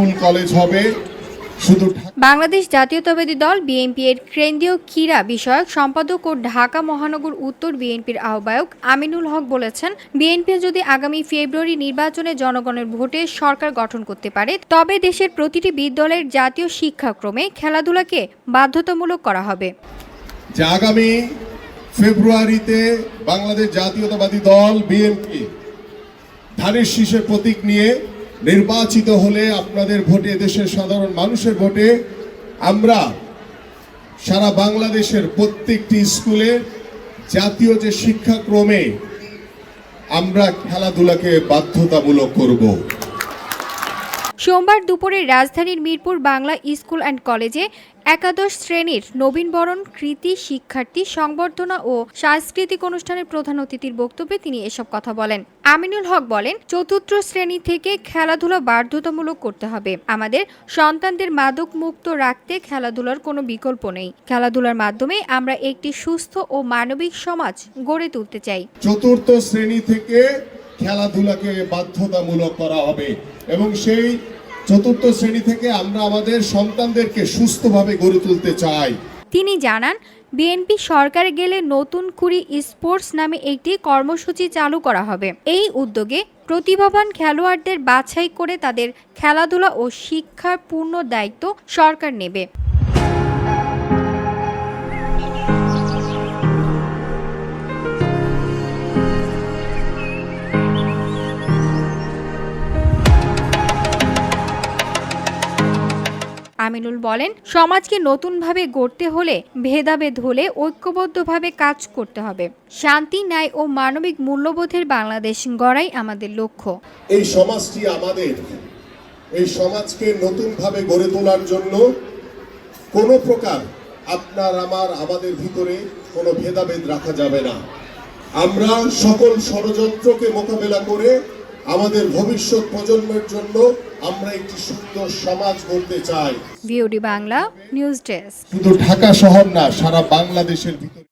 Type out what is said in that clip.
School college হবে। শুধু বাংলাদেশ জাতীয়তাবাদী দল বিএনপি এর কেন্দ্রীয় ক্রীড়া বিষয়ক সম্পাদক ও ঢাকা মহানগর উত্তর বিএনপির আহ্বায়ক আমিনুল হক বলেছেন বিএনপি যদি আগামী ফেব্রুয়ারি নির্বাচনে জনগণের ভোটে সরকার গঠন করতে পারে তবে দেশের প্রতিটি বিদ্যালয়ের জাতীয় শিক্ষাক্রমে খেলাধুলাকে বাধ্যতামূলক করা হবে। যে আগামী ফেব্রুয়ারিতে বাংলাদেশ জাতীয়তাবাদী দল বিএনপি ধানের শীষের প্রতীক নিয়ে নির্বাচিত হলে আপনাদের ভোটে দেশের সাধারণ মানুষের ভোটে আমরা সারা বাংলাদেশের প্রত্যেকটি স্কুলে জাতীয় যে শিক্ষাক্রমে আমরা খেলাধুলাকে বাধ্যতামূলক করব। সোমবার দুপুরে রাজধানীর মিরপুর বাংলা স্কুল অ্যান্ড কলেজে একাদশ শ্রেণির নবীনবরণ কৃতি শিক্ষার্থী সংবর্ধনা ও সাংস্কৃতিক অনুষ্ঠানের প্রধান অতিথির বক্তব্যে তিনি এসব কথা বলেন। আমিনুল হক বলেন, চতুর্থ শ্রেণি থেকে খেলাধুলা বাধ্যতামূলক করতে হবে। আমাদের সন্তানদের মাদক মুক্ত রাখতে খেলাধুলার কোনো বিকল্প নেই। খেলাধুলার মাধ্যমে আমরা একটি সুস্থ ও মানবিক সমাজ গড়ে তুলতে চাই। চতুর্থ শ্রেণি থেকে খেলাধুলাকে বাধ্যতামূলক করা হবে। এবং সেই চতুর্থ শ্রেণি থেকে আমরা আমাদের সন্তানদেরকে সুস্থভাবে গড়ে তুলতে চাই। তিনি জানান, বিএনপি সরকার গেলে নতুন কুড়ি স্পোর্টস নামে একটি কর্মসূচি চালু করা হবে। এই উদ্যোগে প্রতিভাবান খেলোয়াড়দের বাছাই করে তাদের খেলাধুলা ও শিক্ষার পূর্ণ দায়িত্ব সরকার নেবে। আমিনুল বলেন, সমাজকে নতুনভাবে গড়তে হলে ভেদাভেদ হলে ঐক্যবদ্ধভাবে কাজ করতে হবে। শান্তি, ন্যায় ও মানবিক মূল্যবোধের বাংলাদেশ গড়াই আমাদের লক্ষ্য। এই সমাজটি আমাদের। এই সমাজকে নতুনভাবে গড়ে তোলার জন্য কোনো প্রকার আপনার, আমার, আমাদের ভিতরে কোনো ভেদাভেদ রাখা যাবে না। আমরা সকল ষড়যন্ত্রকে মোকাবেলা করে আমাদের ভবিষ্যৎ প্রজন্মের জন্য আমরা একটি সুন্দর সমাজ গড়তে চাই। VOD Bangla news desk. শুধু ঢাকা শহর না সারা বাংলাদেশের ভিতরে